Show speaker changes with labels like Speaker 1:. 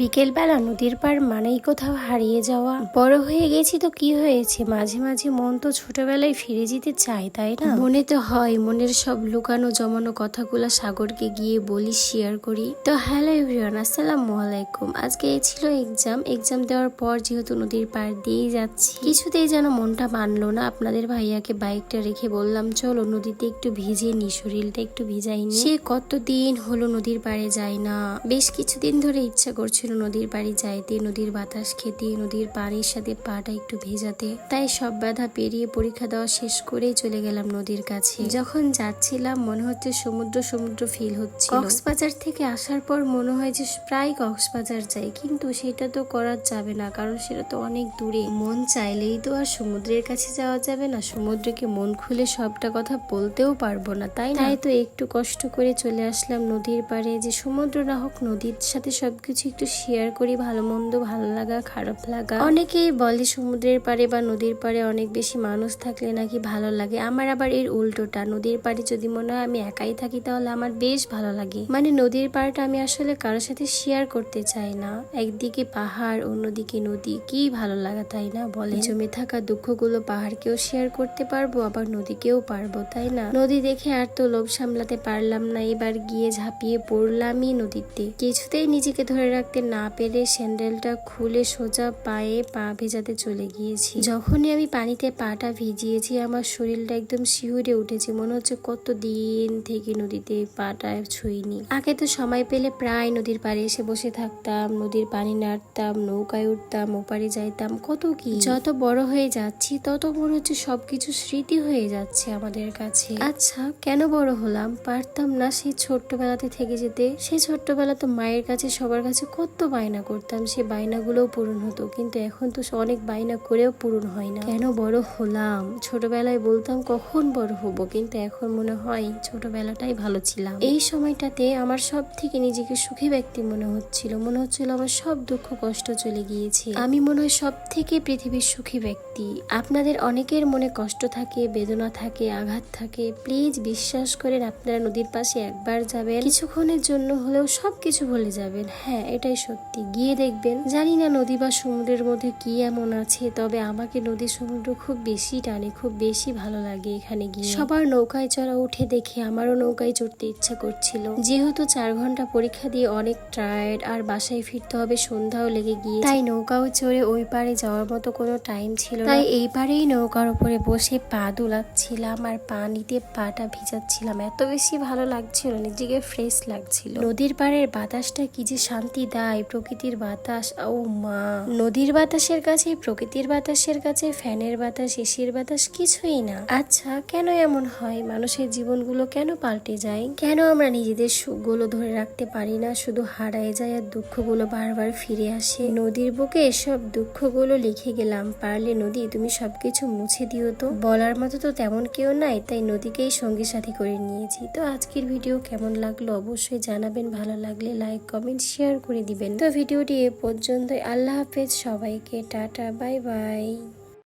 Speaker 1: বিকেলবেলা নদীর পাড় মানেই কোথাও হারিয়ে যাওয়া। বড় হয়ে গেছি তো কি হয়েছে? মাঝে মাঝে মন তো ছোটবেলায় ফিরে যেতে চায়, তাই না? মনে তো হয় মনের সব লুকানো জমানো কথাগুলো সাগরকে গিয়ে বলি শেয়ার করি। তো হ্যালো এভরিওয়ান আসসালামু আলাইকুম। আজকে এই ছিল এক্সাম এক্সাম দেওয়ার পর যেহেতু নদীর পাড় দিয়েই যাচ্ছি, কিছুতেই যেন মনটা মানলো না। আপনাদের ভাইয়াকে বাইকটা রেখে বললাম, চলো নদীতে একটু ভিজে নি, শরীরটা একটু ভিজাই সে কতদিন হলো নদীর পাড়ে যায় না। বেশ কিছুদিন ধরে ইচ্ছা করছিল নদীর বাড়ি যাইতে, নদীর বাতাস খেতে, নদীর পানির সাথে পাটা একটু ভেজাতে। তাই সব বাধা পেরিয়ে পরীক্ষা দেওয়া শেষ করেই চলে গেলাম নদীর কাছে। যখন যাচ্ছিলাম, মনে হচ্ছে সমুদ্র সমুদ্র ফিল হচ্ছে কক্সবাজার থেকে আসার পর মনে হয় যে প্রায় কক্সবাজার যাই, কিন্তু সেটা তো করা যাবে না, কারণ সেটা তো অনেক দূরে। মন চাইলেই তো আর সমুদ্রের কাছে যাওয়া যাবে না, সমুদ্রকে মন খুলে সবটা কথা বলতেও পারব না, তাই তাই তো একটু কষ্ট করে চলে আসলাম নদীর পাড়ে, যে সমুদ্র না হোক, নদীর সাথে সবকিছু একটু শেয়ার করি, ভালো মন্দ, ভালো লাগা, খারাপ লাগা। অনেকেই বলে সমুদ্রের পাড়ে বা নদীর পাড়ে অনেক বেশি মানুষ থাকলে নাকি ভালো লাগে। আমার আবার এর উল্টোটা, নদীর পাড়ে যদি মনে হয় আমি একাই থাকি তাহলে আমার বেশ ভালো লাগে। মানে নদীর পাড়টা আমি আসলে কারোর সাথে শেয়ার করতে চাই না। একদিকে পাহাড়, অন্যদিকে নদী, কি ভালো লাগা তাই না বলে? জমে থাকা দুঃখগুলো পাহাড়কেও শেয়ার করতে পারব, আবার নদীকেও পারব, তাই না? নদী দেখে আর তো লোভ সামলাতে পারলাম না, এবার গিয়ে ঝাঁপিয়ে পড়লামই নদীতে। কিছুতেই নিজেকে ধরে রাখতে না পেরে স্যান্ডেলটা খুলে সোজা পায়ে পা ভেজাতে চলে গিয়েছি। যখনই আমি পানিতে পাটা ভিজিয়েছি, আমার শরীরটা একদম শিউরে উঠেছে। মনে হচ্ছে কত দিন থেকে নদীতে পাটা ছুঁইনি। আগে তো সময় পেলে প্রায় নদীর পাড়ে এসে বসে থাকতাম, নদীর পানি নাড়তাম, নৌকায় উঠতাম, ওপারে যাইতাম, কত কি। যত বড় হয়ে যাচ্ছি, তত মনে হচ্ছে সবকিছু স্মৃতি হয়ে যাচ্ছে আমাদের কাছে। আচ্ছা কেন বড় হলাম? পারতাম না সেই ছোট্টবেলাতে থেকে যেতে। সেই ছোট্টবেলা তো মায়ের কাছে, সবার কাছে কত বায়না করতাম, সে বায়নাগুলোও পূরণ হতো। কিন্তু এখন তো অনেক বায়না করেও পূরণ হয় না। কেন বড় হলাম? ছোটবেলায় বলতাম, কখন বড় হব? কিন্তু এখন মনে হয় ছোটবেলাটাই ভালো ছিলাম। এই সময়টাতে আমার সব থেকে নিজেকে সুখী ব্যক্তি মনে হচ্ছিল। মনে হচ্ছিল আমার সব দুঃখ, কষ্ট চলে গিয়েছে। আমি মনে হয় সব থেকে পৃথিবীর সুখী ব্যক্তি। আপনাদের অনেকের মনে কষ্ট থাকে, বেদনা থাকে, আঘাত থাকে। প্লিজ বিশ্বাস করেন, আপনারা নদীর পাশে একবার যাবেন। কিছুক্ষণের জন্য হলেও সব কিছু ভুলে যাবেন। হ্যাঁ এটাই সত্যি। গিয়ে দেখবেন, জানি না নদী বা সমুদ্রের মধ্যে কি এমন আছে, তবে আমাকে নদী সমুদ্র খুব বেশি টানে, খুব বেশি ভালো লাগে এখানে গিয়ে। সবার নৌকায় চড়া উঠে দেখে আমারও নৌকায় চড়তে ইচ্ছা করছিল। যেহেতু চার ঘণ্টা পরীক্ষা দিয়ে অনেক টায়ার্ড আর বাসায় ফিরতে হবে, সন্ধ্যাও লেগে গিয়ে তাই নৌকাও চড়ে ওই পারে যাওয়ার মতো কোনো টাইম ছিল তাই এই পারেই নৌকার উপরে বসে পা দুলাচ্ছিলাম, আর পানিতে পাটা ভিজাচ্ছিলাম। এত বেশি ভালো লাগছিল, নিজেকে ফ্রেশ লাগছিল। নদীর পাড়ের বাতাসটা কি যে শান্তি দেয়। প্রকৃতির বাতাস ও মা। নদীর বাতাসের কাছে, প্রকৃতির বাতাসের কাছে, ফ্যানের বাতাস, এসির বাতাস কিছুই না। আচ্ছা কেন এমন হয়? মানুষের জীবনগুলো কেন পাল্টে যায়? কেন আমরা নিজেদের সুখগুলো ধরে রাখতে পারি না? শুধু হারায় যায় আর দুঃখগুলো বারবার ফিরে আসে। নদীর বুকে এসব দুঃখগুলো লিখে গেলাম। পারলে নদী, তুমি সবকিছু মুছে দিও তো। বলার মতো তো তেমন কেউ নাই, তাই নদীকেই সঙ্গী সাথী করে নিয়েছি। তো আজকের ভিডিও কেমন লাগল অবশ্যই জানাবেন। ভালো লাগলে লাইক, কমেন্ট, শেয়ার করে দিবেন। তো ভিডিওটি এ পর্যন্তই। আল্লাহ হাফেজ। সবাইকে টাটা বাই বাই।